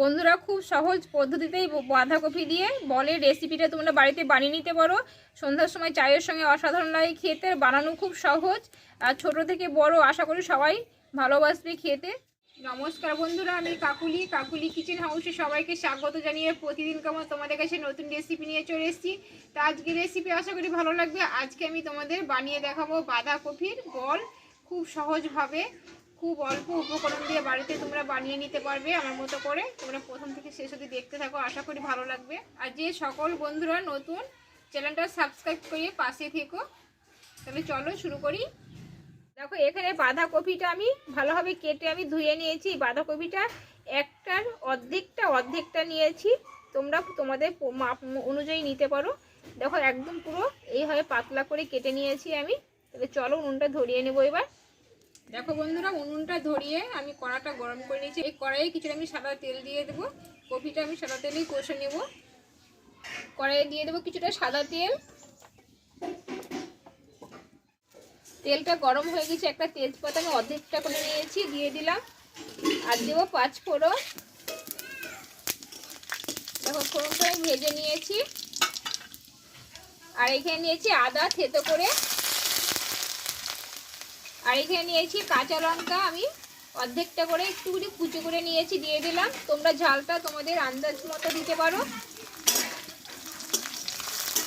বন্ধুরা খুব সহজ পদ্ধতিতেই বাঁধাকপি দিয়ে বলের রেসিপিটা তোমরা বাড়িতে বানিয়ে নিতে পারো। সন্ধ্যার সময় চায়ের সঙ্গে অসাধারণ লাগে খেতে, বানানো খুব সহজ। আর ছোট থেকে বড় আশা করি সবাই ভালোবাসবে খেতে। নমস্কার বন্ধুরা, আমি কাকুলি। কাকুলি কিচেন হাউসে সবাইকে স্বাগত জানিয়ে প্রতিদিন কেমন তোমাদের কাছে নতুন রেসিপি নিয়ে চলে এসেছি। তা আজকে রেসিপি আশা করি ভালো লাগবে। আজকে আমি তোমাদের বানিয়ে দেখাবো বাঁধাকপির বল। খুব সহজভাবে খুব অল্প উপকরণ দিয়ে বাড়িতে তোমরা বানিয়ে নিতে পারবে আমার মতো করে। তোমরা প্রথম থেকে শেষ অবধি দেখতে থাকো, আশা করি ভালো লাগবে। আর যে সকল বন্ধুরা নতুন, চ্যানেলটা সাবস্ক্রাইব করে পাশে থেকো। তাহলে চলো শুরু করি। দেখো, এখানে বাঁধাকপিটা আমি ভালোভাবে কেটে আমি ধুয়ে নিয়েছি। বাঁধাকপিটা একটার অর্ধেকটা অর্ধেকটা নিয়েছি। তোমরা তোমাদের মাপ অনুযায়ী নিতে পারো। দেখো, একদম পুরো এইভাবে পাতলা করে কেটে নিয়েছি আমি। তাহলে চলো উনুনটা ধরিয়ে নেব এবার। দেখো বন্ধুরা, উনুনটা ধরিয়ে আমি কড়াটা গরম করে নিয়েছি। এই কড়াইয়ে কিছুটা আমি সাদা তেল দিয়ে দেবো। কপিটা আমি সাদা তেলেই কষে নেব। কড়াইয়ে দিয়ে দেবো কিছুটা সাদা তেল। তেলটা গরম হয়ে গেছে, একটা তেজপাতা আমি অর্ধেকটা করে নিয়েছি, দিয়ে দিলাম। আর দেবো পাঁচ ফোড়ন। দেখো, ফোড়নটা আমি ভেজে নিয়েছি। আর এখানে নিয়েছি আদা থেতো করে। আর এখানে নিয়েছি, কাঁচা লঙ্কা আমি অর্ধেকটা করে একটুখানি কুচো করে নিয়েছি, দিয়ে দিলাম। তোমরা ঝালটা তোমাদের আন্দাজ মতো দিতে পারো।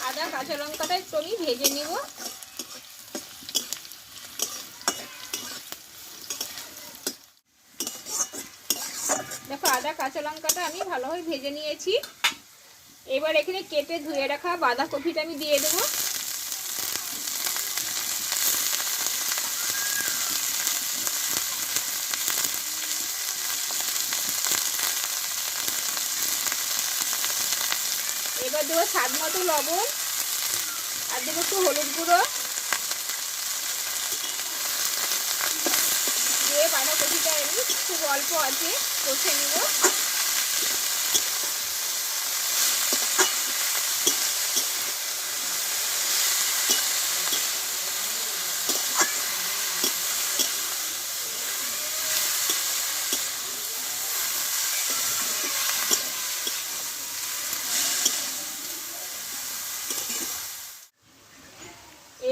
আদা, কাঁচা লঙ্কাটা একটু আমি ভেজে নিব। দেখো, আদা, কাঁচা লঙ্কাটা আমি ভালোভাবে ভেজে নিয়েছি। এবার এখানে কেটে ধুয়ে রাখা বাঁধাকপিটা আমি দিয়ে দেবো এবার দেবো স্বাদ মতো লবণ আর দেবো একটু হলুদ গুঁড়ো। দিয়ে বাঁধাকপিটা আমি খুব অল্প আছে কষে নিব।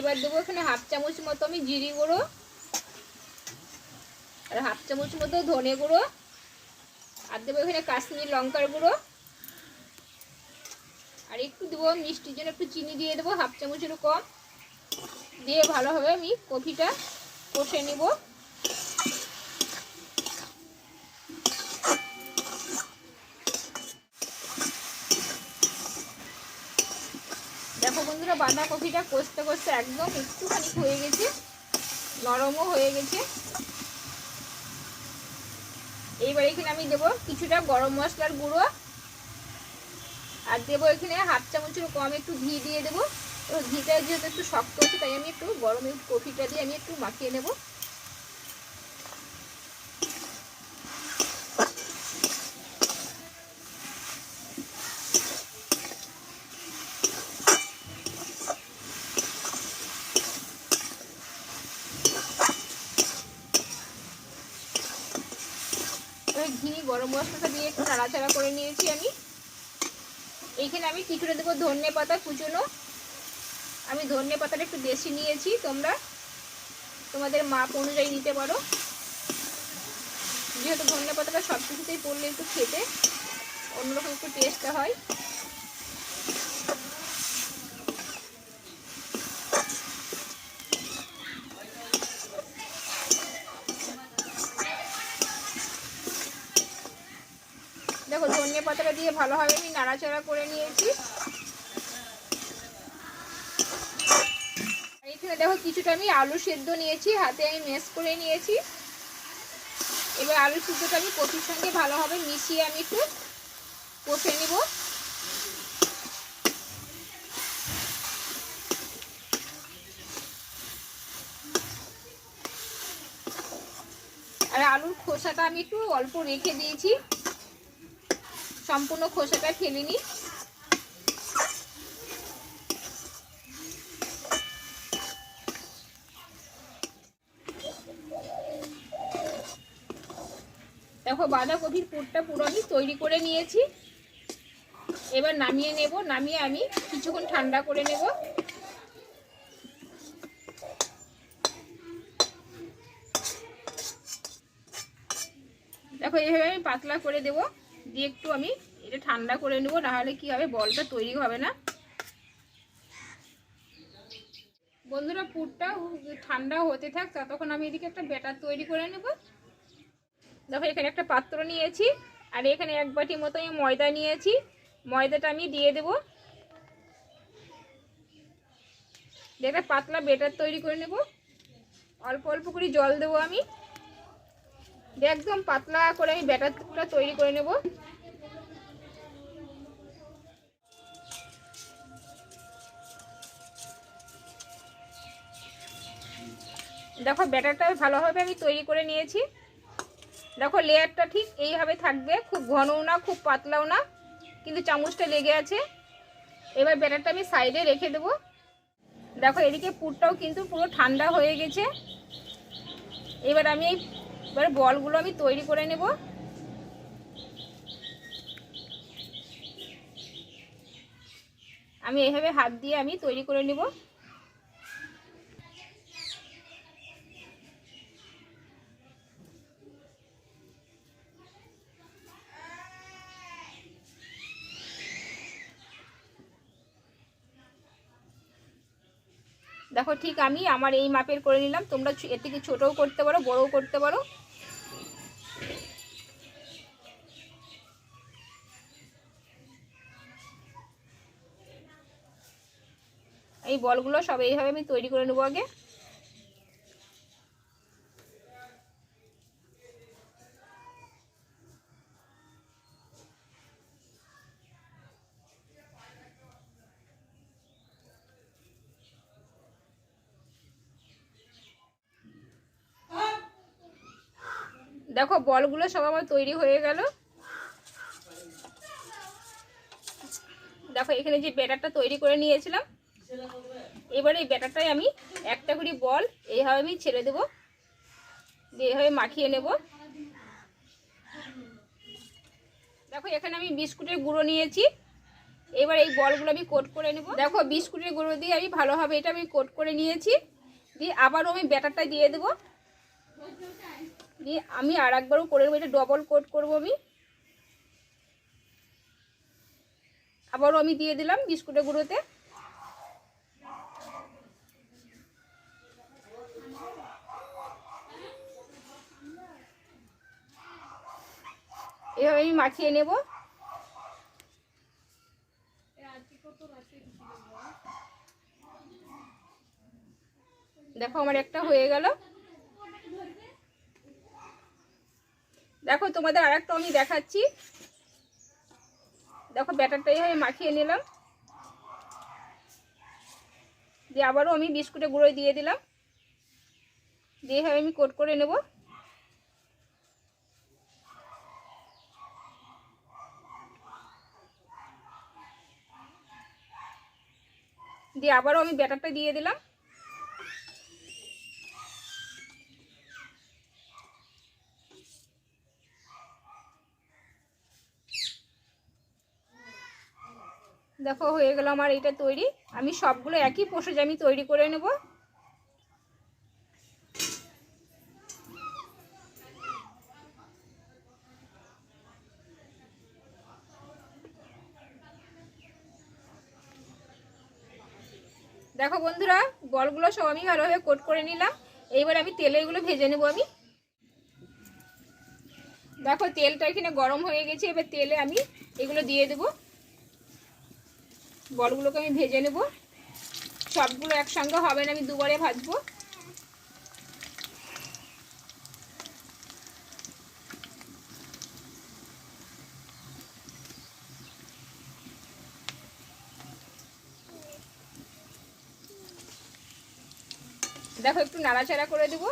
এবার দেবো এখানে হাফ চামচ মতো আমি জিরি গুঁড়ো, আর হাফ চামচ মতো ধনে গুঁড়ো, আর দেবো এখানে কাশ্মীর লঙ্কার গুঁড়ো, আর একটু দেবো মিষ্টির জন্য একটু চিনি দিয়ে দেবো, হাফ চামচেরও কম, দিয়ে ভালোভাবে আমি কফিটা কষে নিব দেখো বন্ধুরা বাঁধাকপিটা কষতে কষতে একদম একটুখানি হয়ে গেছে, নরমও হয়ে গেছে। এইবার এখানে আমি দেবো কিছুটা গরম মশলার গুঁড়ো আর দেবো এখানে হাফ চামচের কম একটু ঘি দিয়ে দেবো। ঘিটা যেহেতু একটু শক্ত হচ্ছে তাই আমি একটু একটু কফিটা দিয়ে আমি একটু মাখিয়ে নেব ওই ঘি গরম মশলাটা দিয়ে একটু নাড়াচাড়া করে নিয়েছি আমি। এইখানে আমি কিছুটা দেবো ধনে পাতা কুচোনো। আমি ধনে পাতাটা একটু বেশি নিয়েছি, তোমরা তোমাদের মাপ অনুযায়ী নিতে পারো। যেহেতু ধনে পাতাটা সব কিছুতেই পড়লে একটু খেতে অন্যরকম একটু টেস্টটা হয় দেখো ধনিয়া পাতাটা দিয়ে ভালোভাবে আমি নাড়াচাড়া করে নিয়েছি। এখানে দেখো, কিছুটা আমি আলু সেদ্ধ নিয়েছি, হাতে আমি মেস করে নিয়েছি। এবার আলু সিদ্ধটা আমি কপির সঙ্গে ভালোভাবে মিশিয়ে আমি একটু কষে নিব। আর আলুর খোসাটা আমি একটু অল্প রেখে দিয়েছি। সম্পূর্ণ খোসাটা ফেলিনি দেখো দেখো বাঁধাকপির পুরটা পুরো আমি তৈরি করে নিয়েছি। এবার নামিয়ে নেব, নামিয়ে আমি কিছুক্ষণ ঠান্ডা করে নেব। দেখো এইভাবে আমি পাতলা করে দেব। দিয়ে একটু আমি এটা ঠান্ডা করে নেব, নাহলে কি হবে, বলটা তৈরি হবে না। বন্ধুরা পুরটা ঠান্ডা হতে থাক, ততক্ষণ আমি এদিকে একটা ব্যাটার তৈরি করে নেব। দেখো, এখানে একটা পাত্র নিয়েছি, আর এখানে এক বাটি মতো আমি ময়দা নিয়েছি। ময়দাটা আমি দিয়ে দেব। একটা পাতলা বেটার তৈরি করে নেব। অল্প অল্প করে জল দেবো আমি। একদম পাতলা করে আমি ব্যাটারটা তৈরি করে নেব। দেখো ব্যাটারটা ভালোভাবে আমি তৈরি করে নিয়েছি। দেখো লেয়ারটা ঠিক এইভাবে থাকবে, খুব ঘনও না, খুব পাতলাও না, কিন্তু চামচটা লেগে আছে। এবার ব্যাটারটা আমি সাইডে রেখে দেবো। দেখো এদিকে পুরটাও কিন্তু পুরো ঠান্ডা হয়ে গেছে। এবার আমি এই এবার বলগুলো আমি তৈরি করে নেব। আমি এইভাবে হাত দিয়ে আমি তৈরি করে নেব। দেখো ঠিক আমি আমার এই মাপের করে নিলাম। তোমরা এর থেকে ছোটোও করতে পারো, বড়ও করতে পারো। এই বলগুলো সব এইভাবে আমি তৈরি করে নেব আগে। দেখো, বলগুলো সব আমার তৈরি হয়ে গেল। দেখো, এখানে যে ব্যাটারটা তৈরি করে নিয়েছিলাম, এবারে এই ব্যাটারটাই আমি একটা করে বল এইভাবে আমি ছেড়ে দেবো, দিয়ে এইভাবে মাখিয়ে নেব। দেখো, এখানে আমি বিস্কুটের গুঁড়ো নিয়েছি। এবার এই বলগুলো আমি কোট করে নেব। দেখো, বিস্কুটের গুঁড়ো দিয়ে আমি ভালোভাবে এটা আমি কোট করে নিয়েছি, দিয়ে আবারও আমি ব্যাটারটা দিয়ে দেবো। দিয়ে আমি আর একবারও করে নেব, এটা ডবল কোট করব আমি। আবারও আমি দিয়ে দিলাম বিস্কুটের গুঁড়োতে। এভাবে আমি মাখিয়ে নেব। দেখো আমার একটা হয়ে গেল। দেখো, তোমাদের আর একটা আমি দেখাচ্ছি। দেখো ব্যাটারটা এইভাবে মাখিয়ে নিলাম। দিয়ে আবারও আমি বিস্কুটে গুঁড়ো দিয়ে দিলাম। দিয়ে এইভাবে আমি কোট করে নেব। দিয়ে আবারও আমি ব্যাটারটা দিয়ে দিলাম। দেখো, হয়ে গেল আমার এটা তৈরি। আমি সবগুলো একই পোষে আমি তৈরি করে নেব। দেখো বন্ধুরা, বলগুলো সব আমি ভালোভাবে কোট করে নিলাম। এইবার আমি তেলে এগুলো ভেজে নেব আমি। দেখো, তেলটা এখানে গরম হয়ে গেছে। এবার তেলে আমি এগুলো দিয়ে দেবো। বলগুলোকে আমি ভেজে নেব। সবগুলো একসঙ্গে হবে না, আমি দুবারে ভাজবো। দেখো, একটু নাড়াচাড়া করে দেবো।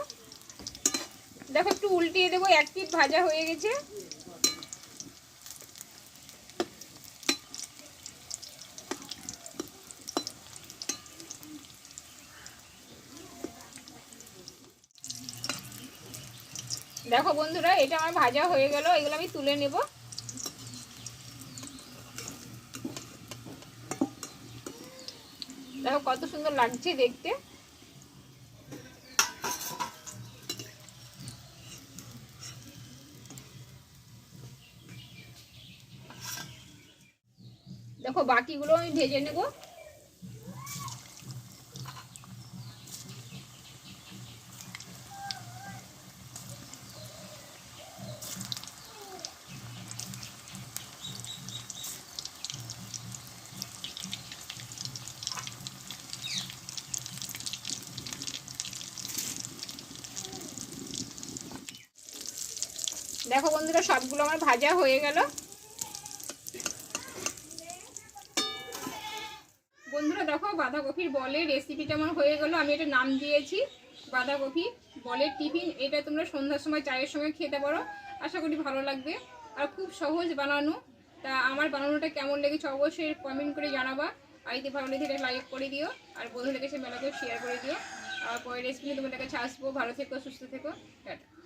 দেখো, একটু উল্টিয়ে দেবো, এক পিট ভাজা হয়ে গেছে। দেখো বন্ধুরা, এটা আমার ভাজা হয়ে গেল, এগুলো আমি তুলে নেব। দেখো কত সুন্দর লাগছে দেখতে। দেখো বাকিগুলো আমি ভেজে নেব। দেখো বন্ধুরা, সবগুলো আমার ভাজা হয়ে গেল। বন্ধুরা, দেখো বাঁধাকপির বলের রেসিপিটা আমার হয়ে গেল। আমি এটা নাম দিয়েছি, বাঁধাকপি বলের টিফিন। এটা তোমরা সন্ধ্যার সময় চায়ের সঙ্গে খেতে পারো। আশা করি ভালো লাগবে। আর খুব সহজ বানানো। তা আমার বানানোটা কেমন লেগেছে অবশ্যই কমেন্ট করে জানাবা। আর যদি ভালো লেগে লাইক করে দিও। আর বন্ধুদের কাছে মেলাকে শেয়ার করে দিও। আর পরের রেসিপি তোমাদের কাছে আসব। ভালো থেকো, সুস্থ থেকো। টাটা।